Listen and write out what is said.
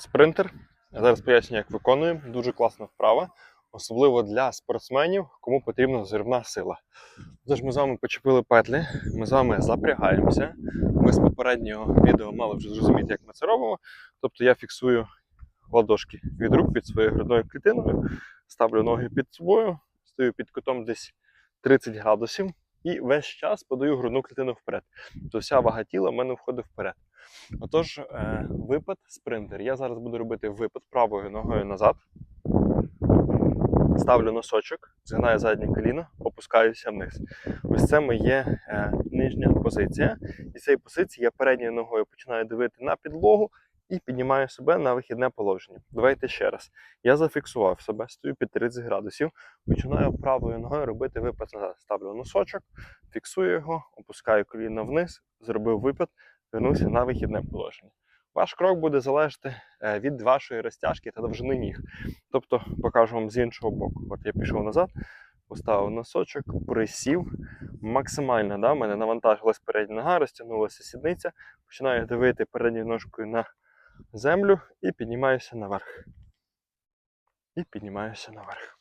Спринтер. Я зараз поясню, як виконуємо. Дуже класна вправа, особливо для спортсменів, кому потрібна зривна сила. Тож ми з вами почепили петлі, ми з вами запрягаємося. Ви з попереднього відео мали вже зрозуміти, як ми це робимо. Тобто я фіксую ладошки від рук під своєю грудною клітиною, ставлю ноги під собою, стою під кутом десь 30 градусів і весь час подаю грудну клітину вперед. Тобто вся вага тіла в мене входить вперед. Отож, е, випад спринтер. Я зараз буду робити випад правою ногою назад. Ставлю носочок, згинаю заднє коліно, опускаюся вниз. Ось це моє е, нижня позиція. І з цієї позиції я передньою ногою починаю дивити на підлогу і піднімаю себе на вихідне положення. Давайте ще раз. Я зафіксував себе, стою під 30 градусів, починаю правою ногою робити випад назад. Ставлю носочок, фіксую його, опускаю коліно вниз, зробив випад, вернувся на вихідне положення. Ваш крок буде залежати е, від вашої розтяжки та довжини ніг. Тобто покажу вам з іншого боку. От я пішов назад, поставив носочок, присів. Максимально да, мене навантажилась передня нога, розтягнулася сідниця. Починаю дивити передньою ножкою на землю і піднімаюся наверх. І піднімаюся наверх.